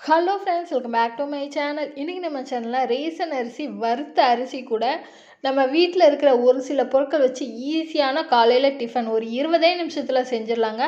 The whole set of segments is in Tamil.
Hello friends welcome back to my channel இன்றைக்கி நம்ம சேனலில் ரேசன் அரிசி வறுத்த அரிசி கூட நம்ம வீட்டில் இருக்கிற ஒரு சில பொருட்கள் வச்சு ஈஸியான காலையில் டிஃபன் ஒரு இருபதே நிமிஷத்தில் செஞ்சிடலாங்க.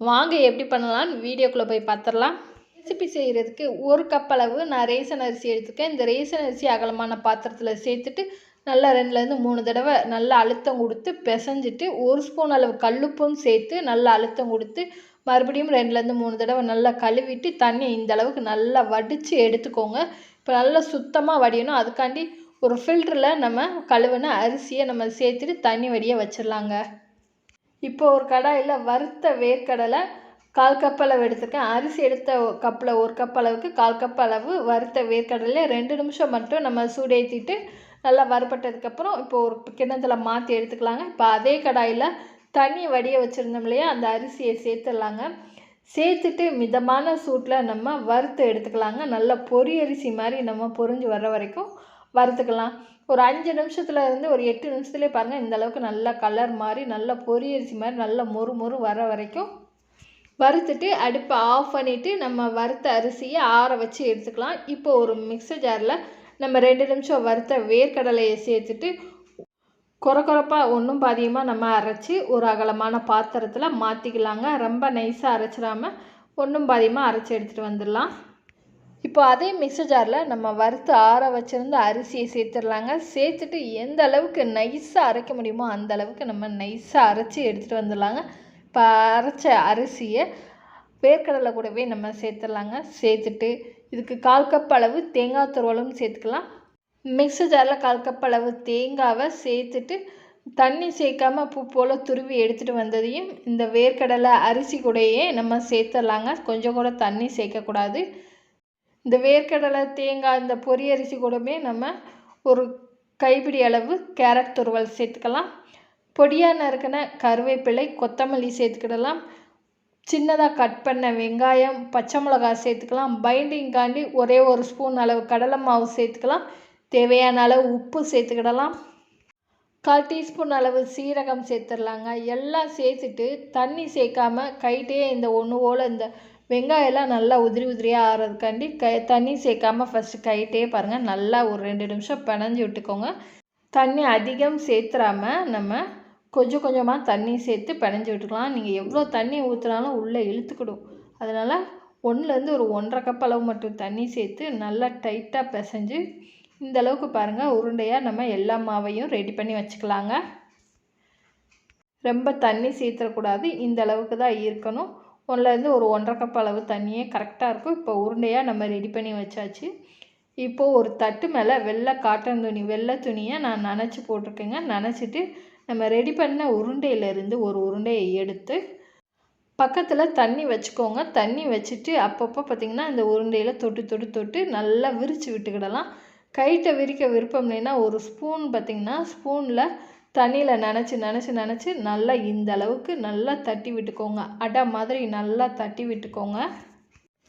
வாங்க எப்படி பண்ணலாம்னு வீடியோக்குள்ளே போய் பார்த்துடலாம். ரெசிபி செய்கிறதுக்கு ஒரு கப் அளவு நான் ரேசன் அரிசி எடுத்துக்கேன் இந்த ரேசன் அரிசி அகலமான பாத்திரத்தில் சேர்த்துட்டு நல்லா ரெண்டுலேருந்து மூணு தடவை நல்லா அழுத்தம் கொடுத்து பிசைஞ்சிட்டு ஒரு ஸ்பூன் அளவு கல்லுப்பும் சேர்த்து நல்லா அழுத்தம் கொடுத்து மறுபடியும் ரெண்டுலேருந்து மூணு தடவை நல்லா கழுவிட்டு தண்ணி இந்த அளவுக்கு நல்லா வடித்து எடுத்துக்கோங்க. இப்போ நல்லா சுத்தமாக வடியணும். அதுக்காண்டி ஒரு ஃபில்டரில் நம்ம கழுவின அரிசியை நம்ம சேர்த்துட்டு தண்ணி வடிய வச்சிடலாங்க. இப்போ ஒரு கடாயில் வறுத்த வேர்க்கடலை கால் கப் அளவு எடுத்துருக்கேன். அரிசி எடுத்த கப்பில் ஒரு கப் அளவுக்கு கால் கப் அளவு வறுத்த வேர்க்கடலை ரெண்டு நிமிஷம் மட்டும் நம்ம சூடேற்றிட்டு நல்லா வறுபட்டதுக்கப்புறம் இப்போ ஒரு கிண்ணத்தில் மாற்றி எடுத்துக்கலாங்க. இப்போ அதே கடாயில் தண்ணி வடிய வச்சுருந்தோம் இல்லையா? அந்த அரிசியை சேர்த்துடலாங்க. சேர்த்துட்டு மிதமான சூட்டில் நம்ம வறுத்து எடுத்துக்கலாங்க. நல்ல பொரி அரிசி மாதிரி நம்ம பொரிஞ்சு வர்ற வரைக்கும் வறுத்துக்கலாம். ஒரு அஞ்சு நிமிஷத்தில் இருந்து ஒரு எட்டு நிமிஷத்துலேயே பாருங்கள் இந்த அளவுக்கு நல்லா கலர் மாதிரி நல்லா பொரி அரிசி மாதிரி நல்லா மொறு மொறு வர வரைக்கும் வறுத்துட்டு அடுப்பை ஆஃப் பண்ணிவிட்டு நம்ம வறுத்த அரிசியை ஆற வச்சு எடுத்துக்கலாம். இப்போ ஒரு மிக்சர் ஜாரில் நம்ம ரெண்டு நிமிஷம் வறுத்த வேர்க்கடலையை சேர்த்துட்டு குறை ஒன்றும் பாதியமாக நம்ம அரைச்சி ஒரு அகலமான பாத்திரத்தில் மாற்றிக்கலாங்க ரொம்ப நைஸாக அரைச்சிடாமல் ஒன்றும் பாதியமாக அரைச்சி எடுத்துகிட்டு வந்துடலாம். இப்போ அதே மிக்சர் ஜாரில் நம்ம வறுத்து ஆற வச்சுருந்த அரிசியை சேர்த்துடலாங்க. சேர்த்துட்டு எந்த அளவுக்கு நைஸாக அரைக்க முடியுமோ அந்த அளவுக்கு நம்ம நைஸாக அரைச்சி எடுத்துகிட்டு வந்துடலாங்க. இப்போ அரைச்ச அரிசியை வேர்க்கடலை கூடவே நம்ம சேர்த்துடலாங்க. சேர்த்துட்டு இதுக்கு கால் கப் அளவு தேங்காய் துருவலும் சேர்த்துக்கலாம். மிக்ஸி ஜாரில் கால் கப் அளவு தேங்காவை சேர்த்துட்டு தண்ணி சேர்க்காம பூ போல் துருவி எடுத்துகிட்டு வந்ததையும் இந்த வேர்க்கடலை அரிசி கூடயே நம்ம சேர்த்துடலாங்க. கொஞ்சம் கூட தண்ணி சேர்க்கக்கூடாது. இந்த வேர்க்கடலை தேங்காய் இந்த பொரி அரிசி கூடமே நம்ம ஒரு கைப்பிடி அளவு கேரட் துருவல் சேர்த்துக்கலாம். பொடியாக நறுக்கின கருவேப்பிலை கொத்தமல்லி சேர்த்துக்கிடலாம். சின்னதாக கட் பண்ண வெங்காயம் பச்சை மிளகாய் சேர்த்துக்கலாம். பைண்டிங்காண்டி ஒரே ஒரு ஸ்பூன் அளவு கடலை மாவு சேர்த்துக்கலாம். தேவையான அளவு உப்பு சேர்த்துக்கிடலாம். கால் டீஸ்பூன் அளவு சீரகம் சேர்த்துடலாங்க. எல்லாம் சேர்த்துட்டு தண்ணி சேர்க்காம கைட்டே இந்த ஒன்று போல் இந்த வெங்காயம்லாம் நல்லா உதிரி உதிரியாக ஆறதுக்காண்டி கை தண்ணி சேர்க்காம ஃபஸ்ட்டு கைட்டே பாருங்கள் நல்லா ஒரு ரெண்டு நிமிஷம் பிணைஞ்சி விட்டுக்கோங்க. தண்ணி அதிகம் சேர்த்துறாமல் நம்ம கொஞ்சம் கொஞ்சமாக தண்ணி சேர்த்து பிணைஞ்சி விட்டுக்கலாம். நீங்கள் எவ்வளோ தண்ணி ஊற்றுனாலும் உள்ளே இழுத்துக்கிடும். அதனால் ஒன்றுலேருந்து ஒரு ஒன்றரை கப் அளவு மட்டும் தண்ணி சேர்த்து நல்லா டைட்டாக பிசைஞ்சு இந்த அளவுக்கு பாருங்கள் உருண்டையாக நம்ம எல்லா மாவையும் ரெடி பண்ணி வச்சுக்கலாங்க. ரொம்ப தண்ணி சேர்த்துடக்கூடாது. இந்த அளவுக்கு தான் இருக்கணும். ஒன்றுலேருந்து ஒரு ஒன்றரை கப் அளவு தண்ணியே கரெக்டாக இருக்கும். இப்போ உருண்டையாக நம்ம ரெடி பண்ணி வச்சாச்சு. இப்போது ஒரு தட்டு மேலே வெள்ளை காட்டன் துணி வெள்ளை துணியை நான் நனைச்சி போட்டிருக்கேங்க. நனைச்சிட்டு நம்ம ரெடி பண்ண உருண்டையிலேருந்து ஒரு உருண்டையை எடுத்து பக்கத்தில் தண்ணி வச்சுக்கோங்க. தண்ணி வச்சுட்டு அப்பப்போ பார்த்திங்கன்னா இந்த உருண்டையில் தொட்டு தொட்டு தொட்டு நல்லா விரித்து விட்டுக்கிடலாம். கைட்டை விரிக்க விருப்பம் இல்லைன்னா ஒரு ஸ்பூன் பார்த்திங்கன்னா ஸ்பூனில் தண்ணியில் நினச்சி நினச்சி நினச்சி நல்லா இந்த அளவுக்கு நல்லா தட்டி விட்டுக்கோங்க. அடை மாதிரி நல்லா தட்டி விட்டுக்கோங்க.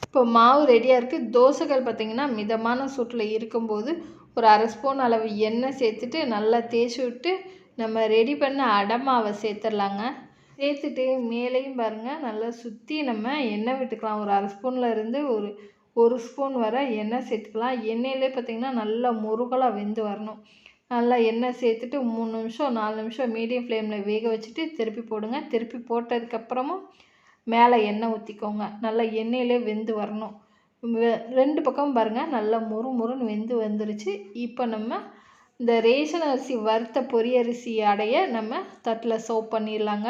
இப்போ மாவு ரெடியாக இருக்குது தோசைகள் பார்த்திங்கன்னா மிதமான சூட்டில் இருக்கும்போது ஒரு அரை ஸ்பூன் அளவு எண்ணெய் சேர்த்துட்டு நல்லா தேய்ச்சி விட்டு நம்ம ரெடி பண்ண அடமாவை சேர்த்துடலாங்க. சேர்த்துட்டு மேலேயும் பாருங்கள் நல்லா சுற்றி நம்ம எண்ணெய் விட்டுக்கலாம். ஒரு அரை ஸ்பூனில் இருந்து ஒரு ஒரு ஸ்பூன் வர எண்ணெய் சேர்த்துக்கலாம். எண்ணெயிலே பார்த்திங்கன்னா நல்லா முருகலாக வெந்து வரணும். நல்லா எண்ணெய் சேர்த்துட்டு மூணு நிமிஷம் நாலு நிமிஷம் மீடியம் ஃப்ளேமில் வேக வச்சுட்டு திருப்பி போடுங்க. திருப்பி போட்டதுக்கப்புறமும் மேலே எண்ணெய் ஊற்றிக்கோங்க நல்லா எண்ணெயிலே வெந்து வரணும். ரெண்டு பக்கம் பாருங்கள் நல்லா முறு முறுன்னு வெந்து வந்துருச்சு. இப்போ நம்ம இந்த ரேஷன் அரிசி வறுத்த பொரி அரிசி அடைய நம்ம தட்டில் சோப் பண்ணிடலாங்க.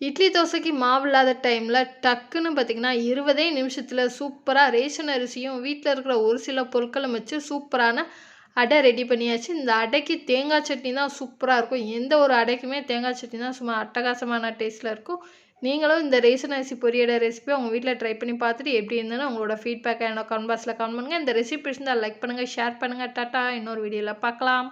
இட்லி தோசைக்கு மாவு இல்லாத டைமில் டக்குன்னு பார்த்திங்கன்னா இருபதே நிமிஷத்தில் சூப்பராக ரேஷன் அரிசியும் வீட்டில் இருக்கிற ஒரு சில பொருட்களும் வச்சு சூப்பரான அடை ரெடி பண்ணியாச்சு. இந்த அடைக்கு தேங்காய் சட்னி தான் சூப்பராக இருக்கும். எந்த ஒரு அடைக்குமே தேங்காய் சட்னி தான் சும்மா அட்டகாசமான டேஸ்ட்டில் இருக்கும். நீங்களும் இந்த ரேசன் அரிசி பொரியட ரெசிபி உங்கள் வீட்டில் ட்ரை பண்ணி பார்த்துட்டு எப்படி இருந்ததுன்னு உங்களோட ஃபீட்பேக்கை என்னோட கமெண்ட் பாக்ஸில் கமெண்ட் பண்ணுங்கள் இந்த ரெசிபி இருந்தால் லைக் பண்ணுங்கள் ஷேர் பண்ணுங்கள் டாட்டா இன்னொரு வீடியோவில் பார்க்கலாம்.